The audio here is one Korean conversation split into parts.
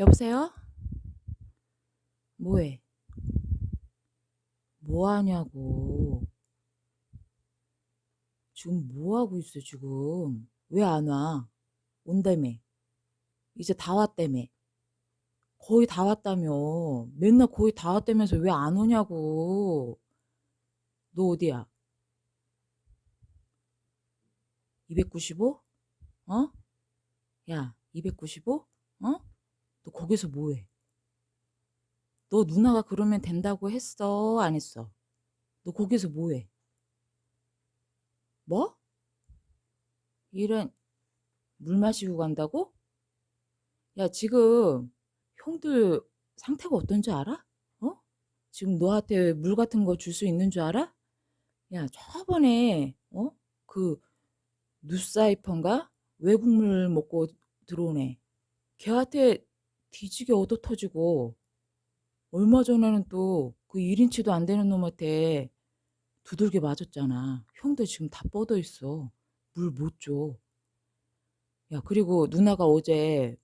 여보세요? 뭐해? 뭐 하냐고. 지금 뭐 하고 있어, 지금? 왜 안 와? 온다며. 이제 다 왔다며. 거의 다 왔다며. 맨날 거의 다 왔다면서 왜 안 오냐고. 너 어디야? 295? 어? 야, 295? 어? 너 거기서 뭐해? 너 누나가 그러면 된다고 했어? 안 했어? 너 거기서 뭐해? 뭐? 이런 물 마시고 간다고? 야, 지금 형들 상태가 어떤지 알아? 어? 지금 너한테 물 같은 거 줄 수 있는 줄 알아? 야, 저번에 어? 그 누사이펀가 외국물 먹고 들어오네. 걔한테 뒤지게 얻어 터지고 얼마 전에는 또 그 1인치도 안 되는 놈한테 두들겨 맞았잖아. 형들 지금 다 뻗어 있어. 물 못 줘. 야, 그리고 누나가 어제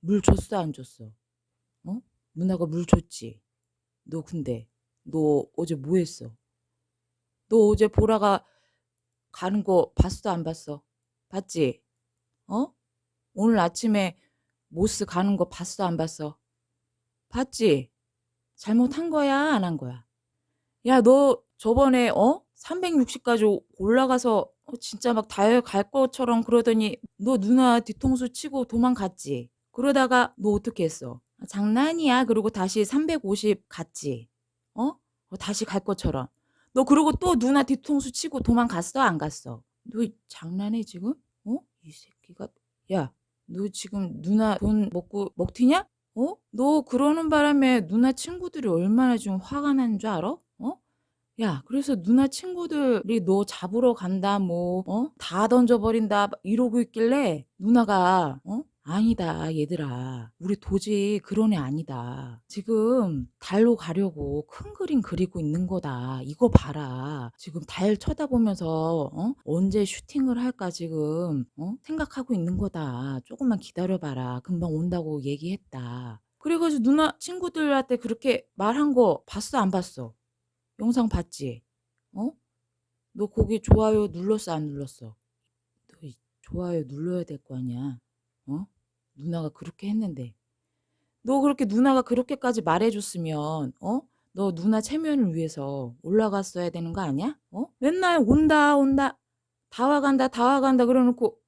물 줬어, 안 줬어? 어? 누나가 물 줬지. 너 근데 너 어제 뭐 했어? 너 어제 보라가 가는 거 봤어, 안 봤어? 봤지? 어? 오늘 아침에 모스 가는 거 봤어, 안 봤어? 봤지? 잘못한 거야, 안 한 거야? 야, 너 저번에 어? 360까지 올라가서 어, 진짜 막 다이어 갈 것처럼 그러더니 너 누나 뒤통수 치고 도망갔지. 그러다가 너 어떻게 했어? 아, 장난이야. 그리고 다시 350 갔지. 어? 어, 다시 갈 것처럼. 너 그러고 또 누나 뒤통수 치고 도망갔어? 안 갔어? 너 장난해 지금? 어? 이 새끼가 야, 너 지금 누나 돈 먹고 먹튀냐? 어? 너 그러는 바람에 누나 친구들이 얼마나 지금 화가 나는 줄 알아? 어? 야, 그래서 누나 친구들이 너 잡으러 간다, 뭐, 어? 다 던져버린다, 막 이러고 있길래 누나가, 어? 아니다, 얘들아. 우리 도저히 그런 애 아니다. 지금 달로 가려고 큰 그림 그리고 있는 거다. 이거 봐라. 지금 달 쳐다보면서, 어? 언제 슈팅을 할까 지금, 어? 생각하고 있는 거다. 조금만 기다려봐라. 금방 온다고 얘기했다. 그래가지고 누나 친구들한테 그렇게 말한 거 봤어, 안 봤어? 영상 봤지? 어? 너 거기 좋아요 눌렀어, 안 눌렀어? 너 이- 좋아요 눌러야 될 거 아니야. 어? 누나가 그렇게 했는데. 너 그렇게 누나가 그렇게까지 말해줬으면, 어? 너 누나 체면을 위해서 올라갔어야 되는 거 아니야? 어? 맨날 온다, 온다, 다 와간다, 다 와간다 그러놓고,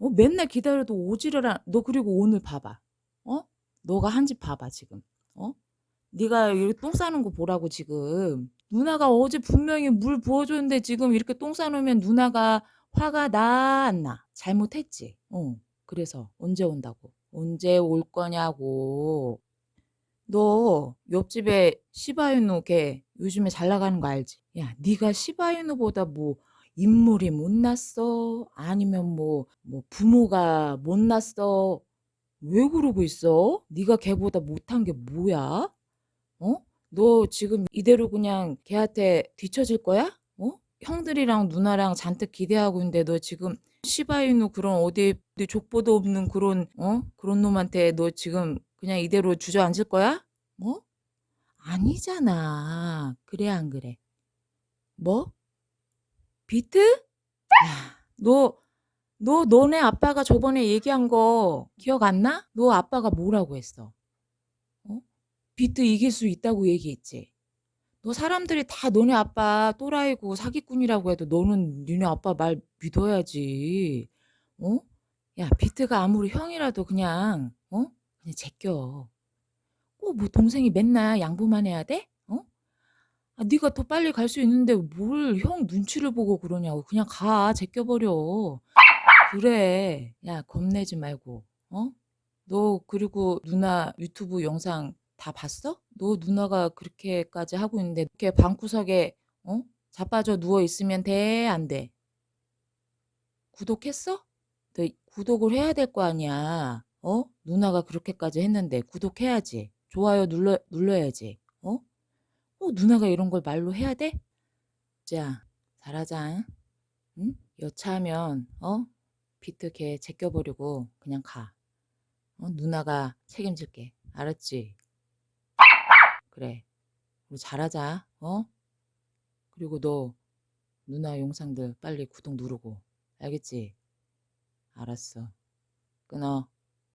어? 맨날 기다려도 오지를 않, 너 그리고 오늘 봐봐. 어? 너가 한 집 봐봐, 지금. 어? 네가 이렇게 똥 싸는 거 보라고 지금. 누나가 어제 분명히 물 부어줬는데 지금 이렇게 똥 싸놓으면 누나가 화가 나, 안 나? 잘못했지. 어. 그래서 언제 온다고? 언제 올 거냐고. 너 옆집에 시바이누 걔 요즘에 잘 나가는 거 알지? 야, 네가 시바이누보다 뭐 인물이 못났어? 아니면 뭐, 뭐 부모가 못났어? 왜 그러고 있어? 네가 걔보다 못한 게 뭐야? 어? 너 지금 이대로 그냥 걔한테 뒤처질 거야? 어? 형들이랑 누나랑 잔뜩 기대하고 있는데 너 지금 시바이누 그런 어디 어디 족보도 없는 그런 어? 그런 놈한테 너 지금 그냥 이대로 주저앉을 거야? 뭐? 아니잖아. 그래 안 그래? 뭐? 비트? 야, 너, 너, 너네 아빠가 저번에 얘기한 거 기억 안 나? 너 아빠가 뭐라고 했어? 어? 비트 이길 수 있다고 얘기했지. 너 사람들이 다 너네 아빠 또라이고 사기꾼이라고 해도 너는 니네 아빠 말 믿어야지. 어? 야, 비트가 아무리 형이라도 그냥, 어? 그냥 제껴. 꼭뭐 동생이 맨날 양보만 해야 돼? 어? 아, 네가 더 빨리 갈 수 있는데 뭘 형 눈치를 보고 그러냐고. 그냥 가, 제껴버려. 그래. 야, 겁내지 말고. 어? 너 그리고 누나 유튜브 영상 다 봤어? 너 누나가 그렇게까지 하고 있는데 이렇게 방구석에 어? 자빠져 누워 있으면 돼? 안 돼? 구독했어? 너 구독을 해야 될 거 아니야. 어? 누나가 그렇게까지 했는데 구독해야지. 좋아요 눌러 눌러야지. 어? 어, 누나가 이런 걸 말로 해야 돼? 자, 잘하자. 응? 여차하면 어? 비트 걔 제껴버리고 그냥 가. 어, 누나가 책임질게. 알았지? 그래. 우리 잘하자. 어? 그리고 너 누나 영상들 빨리 구독 누르고. 알겠지? 알았어. 끊어.